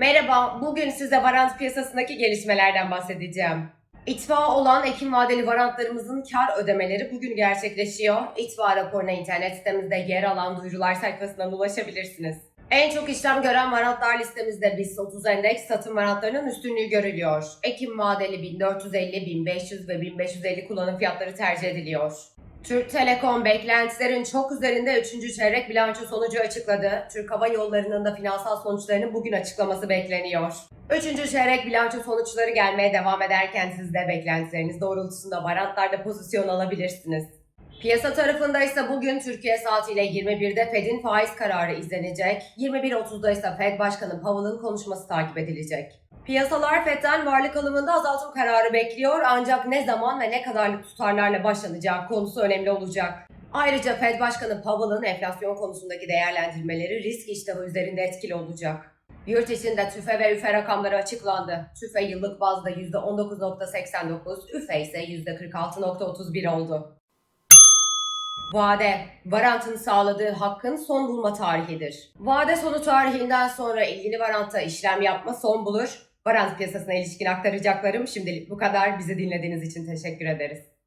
Merhaba, bugün size varant piyasasındaki gelişmelerden bahsedeceğim. İtfa olan Ekim vadeli varantlarımızın kar ödemeleri bugün gerçekleşiyor. İtfa raporuna internet sitemizde yer alan duyurular sayfasından ulaşabilirsiniz. En çok işlem gören varantlar listemizde BIST 30 endeks satım varantlarının üstünlüğü görülüyor. Ekim vadeli 1450, 1500 ve 1550 kullanım fiyatları tercih ediliyor. Türk Telekom beklentilerin çok üzerinde 3. çeyrek bilanço sonucu açıkladı. Türk Hava Yolları'nın da finansal sonuçlarının bugün açıklaması bekleniyor. 3. çeyrek bilanço sonuçları gelmeye devam ederken siz de beklentileriniz doğrultusunda varantlarda pozisyon alabilirsiniz. Piyasa tarafında ise bugün Türkiye saatiyle 21'de Fed'in faiz kararı izlenecek. 21.30'da ise Fed Başkanı Powell'ın konuşması takip edilecek. Piyasalar FED'den varlık alımında azaltım kararı bekliyor ancak ne zaman ve ne kadarlık tutarlarla başlanacağı konusu önemli olacak. Ayrıca Fed Başkanı Powell'ın enflasyon konusundaki değerlendirmeleri risk iştahı üzerinde etkili olacak. Yurt içinde TÜFE ve ÜFE rakamları açıklandı. TÜFE yıllık bazda %19.89, ÜFE ise %46.31 oldu. Vade, varantın sağladığı hakkın son bulma tarihidir. Vade sonu tarihinden sonra ilgili varantta işlem yapma son bulur. Varant piyasasına ilişkin aktaracaklarım şimdilik bu kadar. Bizi dinlediğiniz için teşekkür ederiz.